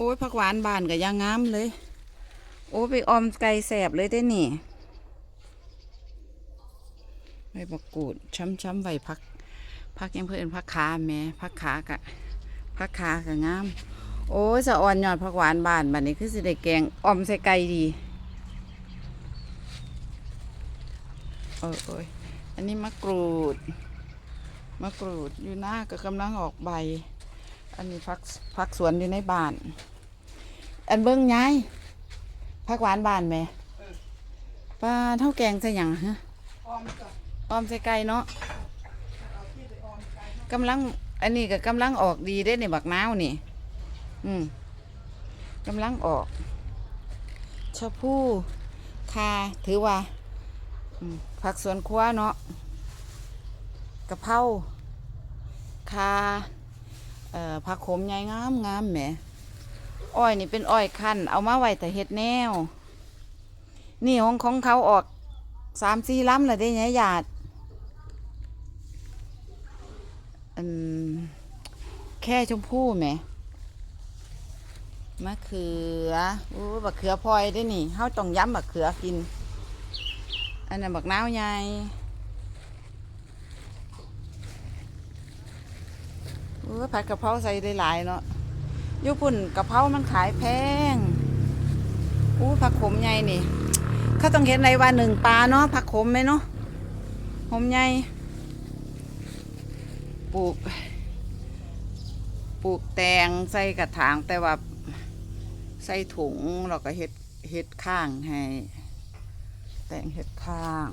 โอ้ยผักหวานบานกับยางงามเลย โอ้ไปออมไก่แสบเลยได้นี่ใบมะกรูดช้ำๆใบพักพักยังเพื่อนพักขาแม่พักขากะพักขากะงาม โอ้ยสะอ่อนยอดผักหวานบานบัดนี้คือสิได้แกงออมใส่ไก่ดีโอ้ยโอ้ยอันนี้มะกรูดมะกรูดอยู่หน้าก็กำลังออกใบ อันนี้พักพักสวนอยู่ในบ้าน อันเบิ้งย้ายพักหวานบ้านแหม่ปลาเท่าแกงใส่หยังฮะออมใส่ไก่เนาะกำลัง อันนี้ก็กำลังออกดีได้ในบักนาวนี่ อืมกำลังออกชะพูคาถือว่าอืมผักสวนครัวเนาะกะเพราคา เอ่อผักขมใหญ่งามงามแหมอ้อยนี่เป็นอ้อยคั้นเอามาไว้แต่เฮ็ดแนว นี่ของของเขาออกสามสี่ล้ำเลยได้ไงญาติอันแค่ชมพู่แหมมะเขืออู้บักเขือพลอยได้นี่เฮาต้องย้ำบักเขือกิน อันนั้นบักนาวใหญ่ ออผัดกะเพราใส่หลายๆเนาะญี่ปุ่นกะเพรามันขายแพงอู้ผักขมใหญ่นี่เขาต้องเห็นในวันหนึ่งปลาเนาะผักขมไหมเนาะขมใหญ่ปลูก ปลูกแตงใส่กระถางแต่ว่าใส่ถุงเราก็เฮ็ดเฮ็ดข้างให้ แตงเฮ็ดข้าง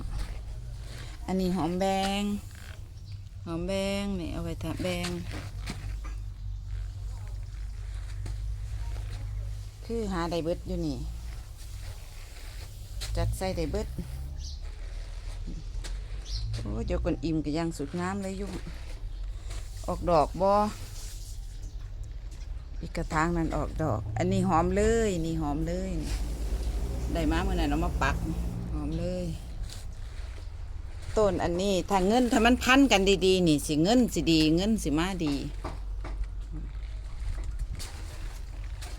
อันนี้หอมแบงหอมแบงนี่เอาไว้ทาแบง คือหาไดเบิดอยู่นี่ จัดใส่ไดเบิดโอ้ยเดี๋ยวก่อนอิ่มก็ยังสุดงามเลยยุ่งออกดอกบออีกกระถางนั้นออกดอก อันนี้หอมเลยนี่หอมเลยได้มาเมื่อไหร่เรามาปักหอมเลยต้นอันนี้ถ้าเงินถ้ามันพันกันดีๆ นี่สิเงินสิดี เงินสิมาดี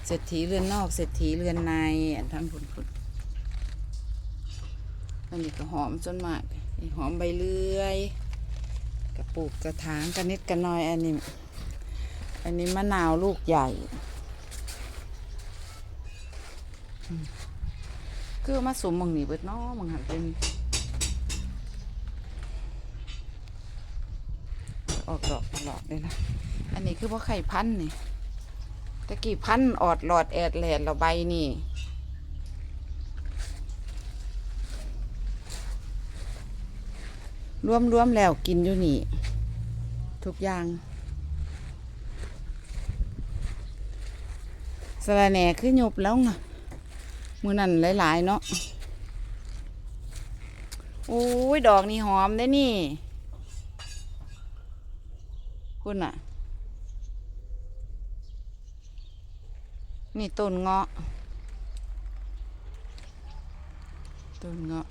เศรษฐีเรือนนอกเศรษฐีเรือนในอันทั้งผุนผุนอันนี้ก็หอมจนมากหอมใบเลื่อยกระปุกกระถางกระนิดกระน้อยอันนี้ อันนี้มะนาวลูกใหญ่อืมคือมาสมมองนี่เบิดน้อมังหันเป็นออกดอกตลอดเลยนะ อันนี้คือว่าไข่พันธ์นี่ ตะกี้พันธ์ออดหลอดแอดแหลดเราใบนี่รวมรวมๆแล้วกินอยู่นี่ ทุกอย่างสระแหน่คือหยบแล้วไงมือนั่นหลาย ๆ เนาะโอ้ย ดอกนี่หอมได้นี่ คุณน่ะ นี่ต้นเงาะต้นเงาะ